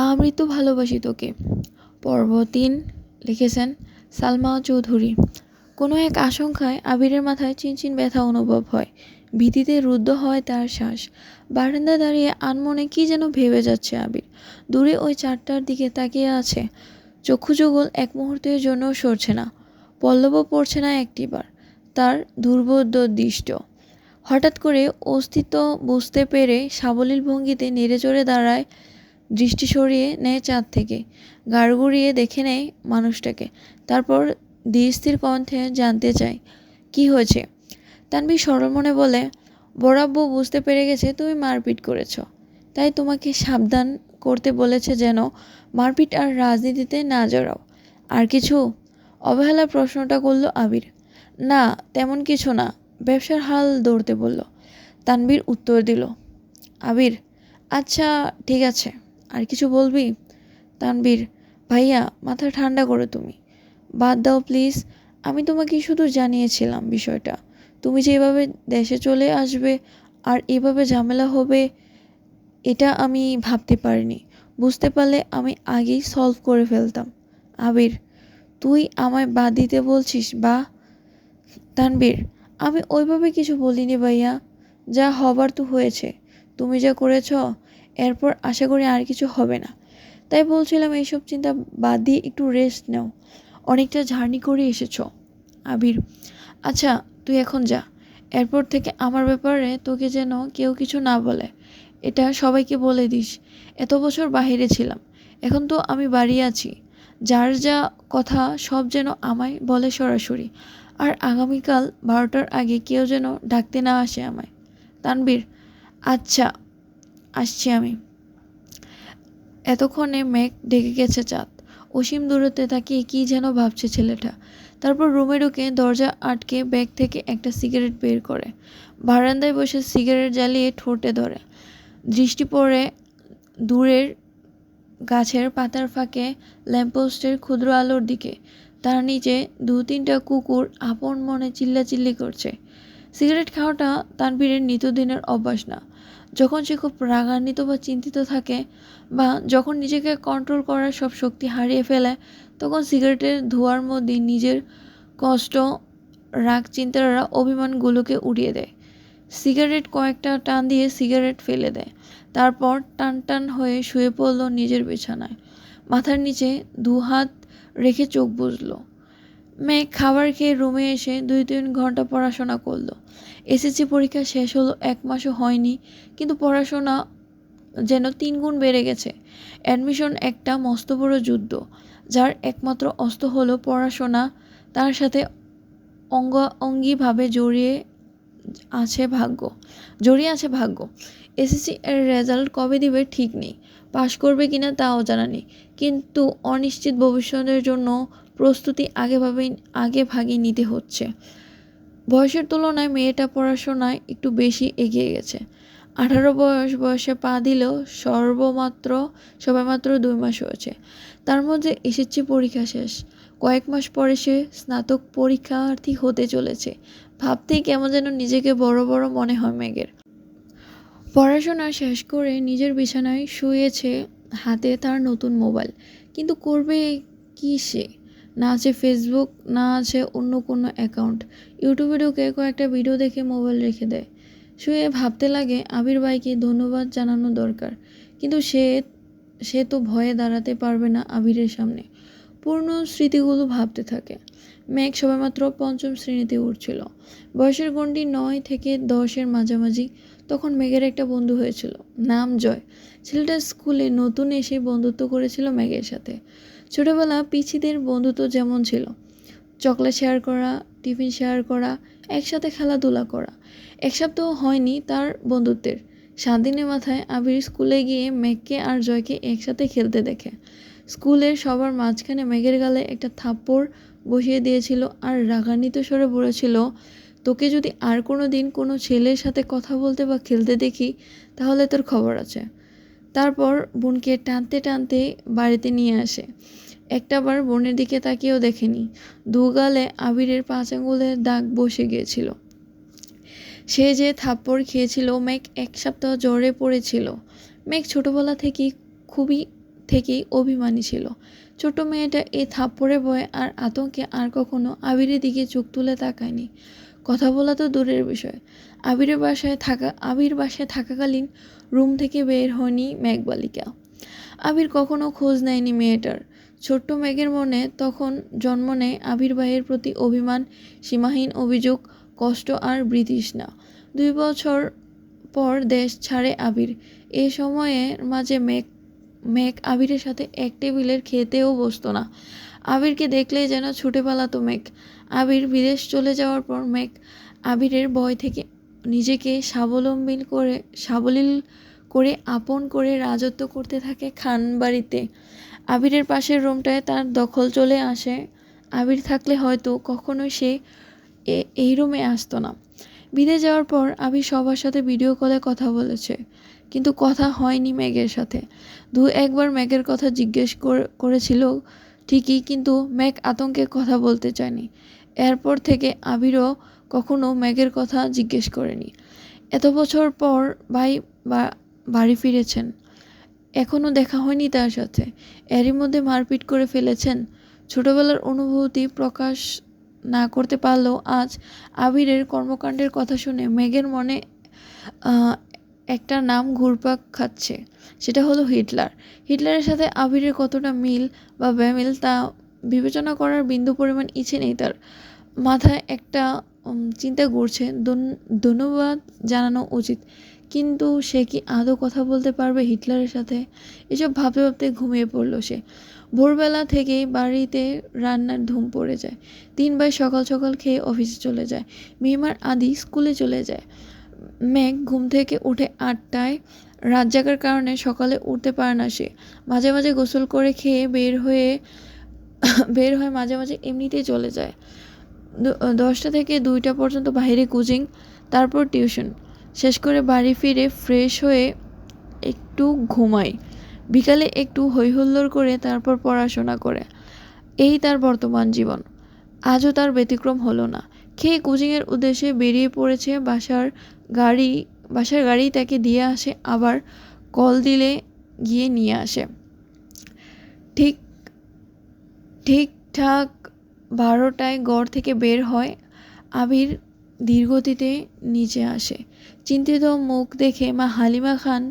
আমি তো ভালোবাসি তোকে। পর্ব তিন লিখেছেন সালমা চৌধুরী। কোনো এক আশঙ্কায় আবিরের মাথায় চিনচিন ব্যথা অনুভব হয়। ভীতিতে রুদ্ধ হয় তার শ্বাস। বারান্দায় দাঁড়িয়ে আনমনে কি যেন ভেবে যাচ্ছে আবির। দূরে ওই চারটার দিকে তাকিয়ে আছে। চক্ষু যুগল এক মুহূর্তের জন্য সরছে না। পল্লবও পড়ছে না একটিবার তার দুর্বোধ্য দৃষ্ট। হঠাৎ করে অস্তিত্ব বুঝতে পেরে সাবলীল ভঙ্গিতে নেড়ে চড়ে দাঁড়ায় দৃষ্টি সরিয়ে নেয় চাঁদ থেকে গাড় গড়িয়ে দেখে নেয় মানুষটাকে। তারপর ধীরস্থির কণ্ঠে জানতে চায়, কি হয়েছে? তানভীর সরল মনে বলে বরাব্বু বুঝতে পেরে গেছে তুমি মারপিট করেছ। তাই তোমাকে সাবধান করতে বলেছে যেন মারপিট আর রাজনীতিতে না জড়াও। আর কিছু অবহেলা প্রশ্নটা করল আবির। না, তেমন কিছু না। ব্যবসার হাল দৌড়তে বলল। তানবীর উত্তর দিল, আবির আচ্ছা ঠিক আছে। আর কিছু বলবি? তানবীর ভাইয়া, মাথা ঠান্ডা করো তুমি। বাদ দাও, প্লিজ। আমি তোমাকে শুধু জানিয়েছিলাম বিষয়টা। তুমি যে এভাবে দেশে চলে আসবে আর এভাবে ঝামেলা হবে, এটা আমি ভাবতে পারিনি। বুঝতে পারলে আমি আগেই সলভ করে ফেলতাম। আবির, তুই আমায় বাদ দিতে বলছিস, বা? তানবীর আমি ওইভাবে কিছু বলিনি ভাইয়া। যা হবার তো হয়েছে। তুমি যা করেছ এরপর আশা করি আর কিছু হবে না। তাই বলছিলাম, এইসব চিন্তা বাদ দিয়ে একটু রেস্ট নাও। অনেকটা জার্নি করে এসেছ, আবির। আচ্ছা তুই এখন যা। এরপর থেকে আমার ব্যাপারে তোকে যেন কেউ কিছু না বলে। এটা সবাইকে বলে দিস। এত বছর বাহিরে ছিলাম। এখন তো আমি বাড়ি আছি। যার যা কথা সব যেন আমায় বলে সরাসরি। আর আগামীকাল বারোটার আগে কেউ যেন ডাকতে না আসে আমায়। তানবীর আচ্ছা আসছি আমি। এতক্ষণে মেঘ ডেকে গেছে চাঁদ। অসীম দূরত্বে তাকিয়ে কী যেন ভাবছে ছেলেটা। তারপর রুমে ঢুকে দরজা আটকে ব্যাগ থেকে একটা সিগারেট বের করে। বারান্দায় বসে সিগারেট জ্বালিয়ে ঠোঁটে ধরে। দৃষ্টি পড়ে দূরের গাছের পাতার ফাঁকে ল্যাম্পপোস্টের ক্ষুদ্র আলোর দিকে। তার নিচে দু তিনটা কুকুর আপন মনে চিল্লাচিল্লি করছে। সিগারেট খাওয়াটা তানবীরের নিত্যদিনের অভ্যাস না। যখন সে খুব রাগান্বিত বা চিন্তিত থাকে বা যখন নিজেকে কন্ট্রোল করার সব শক্তি হারিয়ে ফেলে, তখন সিগারেটের ধোঁয়ার মধ্যে নিজের কষ্ট, রাগ চিন্তারা অভিমানগুলোকে উড়িয়ে দেয়। সিগারেট কয়েকটা টান দিয়ে সিগারেট ফেলে দেয়। তারপর টান টান হয়ে শুয়ে পড়ল নিজের বিছানায়। মাথার নিচে দু হাত রেখে চোখ বুঝলো মেয়ে খাবার খেয়ে রুমে এসে দুই তিন ঘণ্টা পড়াশোনা করল। এসএসসি পরীক্ষা শেষ হলো এক মাসও হয়নি, কিন্তু পড়াশোনা যেন তিন গুণ বেড়ে গেছে। অ্যাডমিশন একটা মস্ত বড় যুদ্ধ, যার একমাত্র অস্ত্র হলো পড়াশোনা। তার সাথে অঙ্গ অঙ্গিভাবে জড়িয়ে আছে ভাগ্য, জড়িয়ে আছে ভাগ্য। এসএসসি এর রেজাল্ট কবে দিবে ঠিক নেই, পাশ করবে কিনা তাও জানা নেই। কিন্তু অনিশ্চিত ভবিষ্যতের জন্য প্রস্তুতি আগেভাবেই আগে ভাগে নিতে হচ্ছে। বয়সের তুলনায় মেয়েটা পড়াশোনায় একটু বেশি এগিয়ে গেছে। আঠারো বয়স, বয়সে পা দিলেও সর্বমাত্র, সবেমাত্র দুই মাস হয়েছে। তার মধ্যে এসেছে পরীক্ষা শেষ। কয়েক মাস পরে সে স্নাতক পরীক্ষার্থী হতে চলেছে। ভাবতেই কেমন যেন নিজেকে বড় বড় মনে হয় মেঘের পড়াশোনা শেষ করে নিজের বিছানায় শুয়েছে হাতে তার নতুন মোবাইল। কিন্তু করবে কি সে? না আছে ফেসবুক না আছে অন্য কোনো অ্যাকাউন্ট ইউটিউবে ঢুকে কয়েকটা ভিডিও দেখে মোবাইল রেখে দেয়। শুয়ে ভাবতে লাগে, আবির ভাইকে ধন্যবাদ জানানো দরকার। কিন্তু সে সে তো ভয়ে দাঁড়াতে পারবে না আবিরের সামনে। পূর্ণ স্মৃতিগুলো ভাবতে থাকে। মেঘ সবেমাত্র পঞ্চম শ্রেণীতে উঠছিল। বয়সের গণ্ডি নয় থেকে দশের মাঝামাঝি তখন মেঘের একটা বন্ধু হয়েছিল। নাম জয়। ছেলেটা স্কুলে নতুন এসে বন্ধুত্ব করেছিল মেঘের সাথে। ছোটোবেলা পিছিদের বন্ধুত্ব যেমন ছিল, চকলেট শেয়ার করা, টিফিন শেয়ার করা, একসাথে খেলাধুলা করা। এক সপ্তাহ হয়নি তার বন্ধুত্বের। সাত দিনের মাথায় আবির স্কুলে গিয়ে মেঘকে আর জয়কে একসাথে খেলতে দেখে। স্কুলের সবার মাঝখানে মেঘের গালে একটা থাপ্পড় বসিয়ে দিয়েছিল আর রাগান্বিত স্বরে বলেছিল, তোকে যদি আর কোনো দিন কোনো ছেলের সাথে কথা বলতে বা খেলতে দেখি, তাহলে তোর খবর আছে। তারপর বোনকে টানতে টানতে বাড়িতে নিয়ে আসে। একটাবার বোনের দিকে তাকিয়েও দেখেনি। দু গালে আবিরের পাঁচ আঙুলের দাগ বসে গিয়েছিল। সে যে থাপ্পড় খেয়েছিল, মেঘ এক সপ্তাহ জ্বরে পড়েছিল। মেঘ ছোটোবেলা থেকেই খুবই, থেকেই অভিমানী ছিল। ছোট মেয়েটা এই থাপ্পড়ে ভয়ে আর আতঙ্কে আর কখনো আবিরের দিকে চোখ তুলে তাকায়নি। কথা বলা তো দূরের বিষয়। আবিরের বাসায় থাকা, আবির বাসায় থাকাকালীন রুম থেকে বের হয়নি মেঘবালিকা। আবির কখনো খোঁজ নেয়নি মেয়েটার। ছোট্ট মেঘের মনে তখন জন্ম নেয় আবির ভাইয়ের প্রতি অভিমান, সীমাহীন অভিযোগ, কষ্ট আর বৃতৃষ্ণা। দুই বছর পর দেশ ছাড়ে আবির। এ সময়ের মাঝে মেঘ মেঘ আবিরের সাথে এক টেবিলের খেতেও বসতো না। আবিরকে দেখলেই যেন ছুটে পালাতো মেঘ। আবির বিদেশ চলে যাওয়ার পর মেঘ আবিরের ভয় থেকে নিজেকে স্বাবলম্বী করে, সাবলীল করে, আপন করে রাজত্ব করতে থাকে খান বাড়িতে। আবিরের পাশের রুমটায় তার দখল চলে আসে। আবির থাকলে হয়তো কখনোই সে এই রুমে আসতো না। বিদেশ যাওয়ার পর আবির সবার সাথে ভিডিও কলে কথা বলেছে। কিন্তু কথা হয়নি ম্যাগের সাথে। দু একবার ম্যাগের কথা জিজ্ঞেস করেছিল ঠিকই, কিন্তু ম্যাগ আতঙ্কে কথা বলতে চায়নি। এরপর থেকে আবিরও কখনো ম্যাগের কথা জিজ্ঞেস করেনি। এত বছর পর ভাই বাড়ি ফিরেছেন। এখনও দেখা হয়নি তার সাথে। এরই মধ্যে মারপিট করে ফেলেছেন। ছোটবেলার অনুভূতি প্রকাশ না করতে পারলেও আজ আবিরের কর্মকাণ্ডের কথা শুনে মেঘের মনে একটা নাম ঘুরপাক খাচ্ছে। সেটা হলো হিটলার। হিটলারের সাথে আবিরের কতটা মিল বা বেমিল তা বিবেচনা করার বিন্দু পরিমাণ ইচ্ছে নেই তার। মাথায় একটা চিন্তা ধন- ধন্যবাদ জানানো উচিত। কিন্তু সে কি আদৌ কথা বলতে পারবে হিটলারের সাথে? এসব ভাবতে ভাবতে ঘুমিয়ে পড়ল সে। ভোরবেলা থেকেই বাড়িতে রান্নার ধুম পড়ে যায়। তিন ভাই সকাল সকাল খেয়ে অফিসে চলে যায়। মিমার আদি স্কুলে চলে যায়। মেঘ ঘুম থেকে উঠে আটটায় রাত জাগার কারণে সকালে উঠতে পারে না সে। মাঝে মাঝে গোসল করে খেয়ে বের হয়ে বের হয়ে মাঝে মাঝে এমনিতেই চলে যায়। দশটা থেকে দুইটা পর্যন্ত বাইরে কোচিং, তারপর টিউশন। শেষ করে বাড়ি ফিরে ফ্রেশ হয়ে একটু ঘুমাই। বিকালে একটু হৈহুল্লোড় করে তারপর পড়াশোনা করে। এই তার বর্তমান জীবন। আজও তার ব্যতিক্রম হলো না। খেয়ে কোচিংয়ের উদ্দেশ্যে বেরিয়ে পড়েছে বাসার গাড়ি বাসার গাড়ি তাকে দিয়ে আসে, আবার কল দিলে গিয়ে নিয়ে আসে। ঠিক ঠিকঠাক বারোটায় গড় থেকে বের হয়, আবির ধীরগতিতে নিচে আসে। চিন্তিত মুখ দেখে মা হালিমা খান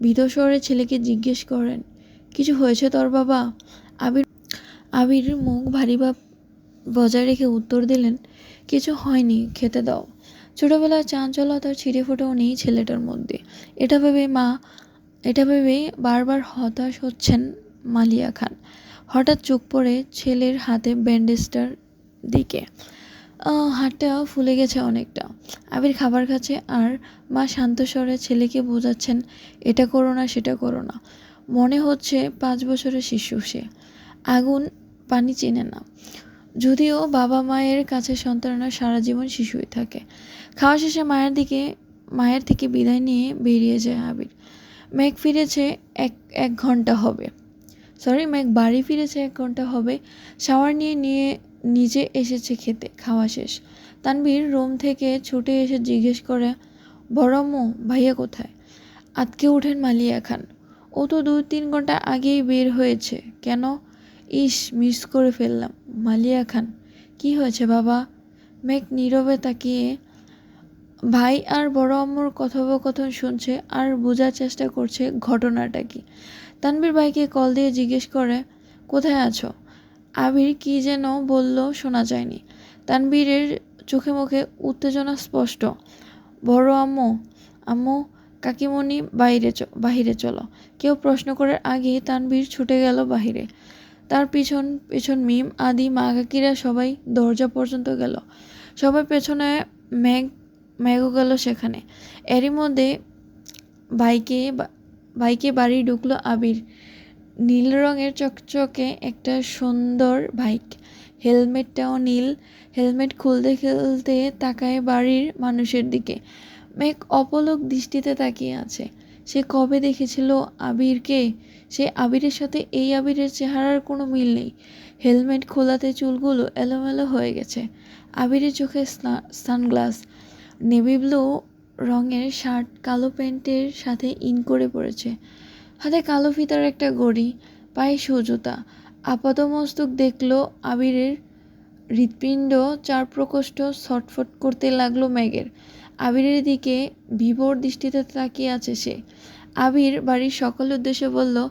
ভীতস্বরে ছেলেকে জিজ্ঞেস করেন, কিছু হয়েছে তোর বাবা? আবির আবির মুখ ভারী ভাব বজায় রেখে উত্তর দিলেন, কিছু হয়নি, খেতে দাও। ছোটবেলায় চাঞ্চলতার ছিঁড়ে ফোটাও নেই ছেলেটার মধ্যে। এটা ভেবে মা, এটা ভেবে বারবার হতাশ হচ্ছেন মালিয়া খান। হঠাৎ চোখ পড়ে ছেলের হাতে ব্যান্ডেজটার দিকে। হাতটা ফুলে গেছে অনেকটা। আবির খাবার খাচ্ছে আর মা শান্ত স্বরে ছেলেকে বোঝাচ্ছেন, এটা করো না, সেটা করো না। মনে হচ্ছে পাঁচ বছরের শিশু সে। আগুন পানি চেনে না। যদিও বাবা মায়ের কাছে সন্তানরা সারা জীবন শিশুই থাকে। খাওয়া শেষে মায়ের দিকে, মায়ের থেকে বিদায় নিয়ে বেরিয়ে যায় আবির। মেঘ ফিরেছে এক এক ঘণ্টা হবে। সরি মেঘ বাড়ি ফিরেছে এক ঘণ্টা হবে শাওয়ার নিয়ে নিয়ে নিজে এসেছে খেতে, খাওয়া শেষ। তানভীর রুম থেকে ছুটে এসে জিজ্ঞেস করে, বড় আম্মু, ভাইয়া কোথায়? আতকে ওঠেন মালিয়া খান। ও তো দু তিন ঘণ্টা আগেই বের হয়েছে। কেন? ইস মিস করে ফেললাম। মালিয়া খান, কি হয়েছে বাবা? মেঘ নীরবে তাকিয়ে, ভাই আর বড় আম্মুর কথোপকথন শুনছে আর বোঝার চেষ্টা করছে ঘটনাটা কি? তানবীর ভাইকে কল দিয়ে জিজ্ঞেস করে, কোথায় আছো? আবির কি যেন বলল শোনা যায়নি। তানবীরের চোখে মুখে উত্তেজনা স্পষ্ট। বড় আম্মু আম্মু, কাকিমণি বাইরে বাহিরে চলো। কেউ প্রশ্ন করার আগেই তানবীর ছুটে গেল বাহিরে। তার পিছন পিছন মিম, আদি, মা, কাকিরা সবাই দরজা পর্যন্ত গেল। সবাই পেছনে ম্যাগ, ম্যাগও গেল সেখানে। এরই মধ্যে বাইকে বা- বাইকে বাড়ি ঢুকলো আবির। নীল রঙের চকচকে একটা সুন্দর বাইক। হেলমেটটাও নীল। হেলমেট খুলতে খুলতে তাকায় বাড়ির মানুষের দিকে। মেঘ অপলক দৃষ্টিতে তাকিয়ে আছে। সে কবে দেখেছিল আবিরকে? সে আবিরের সাথে এই আবিরের চেহারার কোনো মিল নেই। হেলমেট খোলাতে চুলগুলো এলোমেলো হয়ে গেছে। আবিরের চোখে স্না- সানগ্লাস। নেভি ব্লু রঙের শার্ট কালো প্যান্টের সাথে ইন করে পড়েছে হাতে কালো ফিতার একটা গড়ি, পায়ে সুজুতা আপাদমস্তক দেখল আবিরের হৃৎপিণ্ড চার প্রকোষ্ঠ ছটফট করতে লাগল ম্যাগের। আবিরের দিকে বিভোর দৃষ্টিতে তাকিয়ে আছে সে। আবির বাড়ির সকলের উদ্দেশ্যে বলল,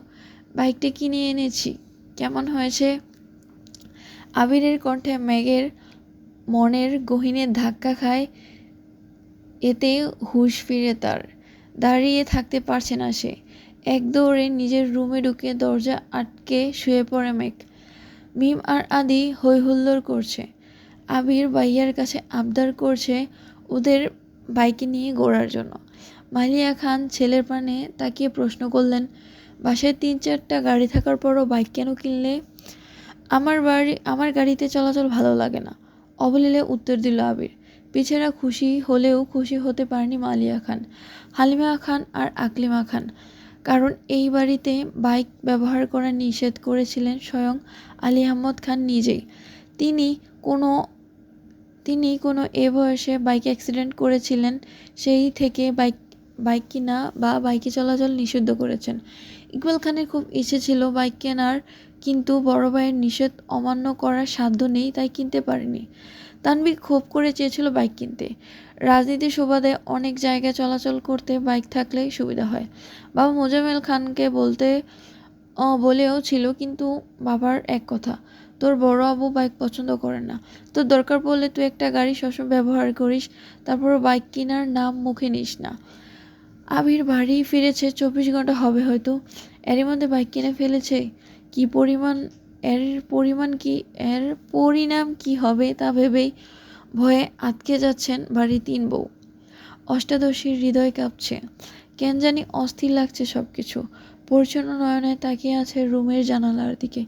বাইকটা কিনে এনেছি। কেমন হয়েছে? আবিরের কণ্ঠে ম্যাগের মনের গহীনে ধাক্কা খায় এতে হুঁশ ফিরে তার। দাঁড়িয়ে থাকতে পারছে না সে। এক দৌড়ে নিজের রুমে ঢুকে দরজা আটকে শুয়ে পড়ে মেঘ। মিম আর আদি হৈ হুল্লোড় করছে। আবির ভাইয়ার কাছে আবদার করছে ওদের বাইকে নিয়ে ঘোরার জন্য। মালিয়া খান ছেলের পানে তাকিয়ে প্রশ্ন করলেন, বাসায় তিন চারটা গাড়ি থাকার পরও বাইক কেন কিনলে? আমার বাড়ি, আমার গাড়িতে চলাচল ভালো লাগে না, অবলীলে উত্তর দিল আবির। পিছেরা খুশি হলেও খুশি হতে পারেনি মালিয়া খান, হালিমা খান আর আকলিমা খান। কারণ এই বাড়িতে বাইক ব্যবহার করা নিষেধ করেছিলেন স্বয়ং আলী আহমদ খান নিজেই। তিনি কোনো তিনি কোনো এ বয়সে বাইক অ্যাক্সিডেন্ট করেছিলেন, সেই থেকে বাইক বাইক কিনা বা বাইকে চলাচল নিষিদ্ধ করেছেন। ইকবাল খানের খুব ইচ্ছে ছিল বাইক কেনার, কিন্তু বড় ভাইয়ের নিষেধ অমান্য করার সাধ্য নেই, তাই কিনতে পারেনি। তানভীর ক্ষোভ করে চেয়েছিল বাইক কিনতে। রাজনীতির সুবাদে অনেক জায়গায় চলাচল করতে বাইক থাকলেই সুবিধা হয়। বাবা মোজামেল খানকে বলতে বলেও ছিল, কিন্তু বাবার এক কথা, তোর বড় আবু বাইক পছন্দ করে না। তোর দরকার পড়লে তুই একটা গাড়ি সবসময় ব্যবহার করিস, তারপরও বাইক কেনার নাম মুখে নিস না। আবির বাড়ি ফিরেছে, চব্বিশ ঘণ্টা হবে হয়তো। এরই মধ্যে বাইক কিনে ফেলেছে। কি পরিমাণ এর পরিমাণ কি, এর পরিণাম কি হবে তা ভেবেই ভয়ে আটকে যাচ্ছেন বাড়ি তিন বউ। অষ্টাদশীর হৃদয় কাঁপছে। কেন জানি অস্থির লাগছে সব কিছু পরিচ্ছন্ন নয়নে তাকিয়ে আছে রুমের জানালার দিকে।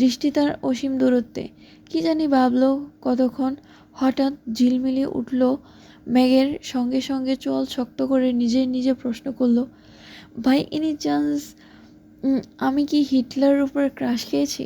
দৃষ্টি তার অসীম দূরত্বে। কি জানি ভাবল কতক্ষণ। হঠাৎ ঝিলমিলিয়ে উঠল ম্যাগের সঙ্গে সঙ্গে চল শক্ত করে নিজে নিজে প্রশ্ন করল, ভাই এনি চান্স আমি কি হিটলারের উপর ক্রাশ খেয়েছি?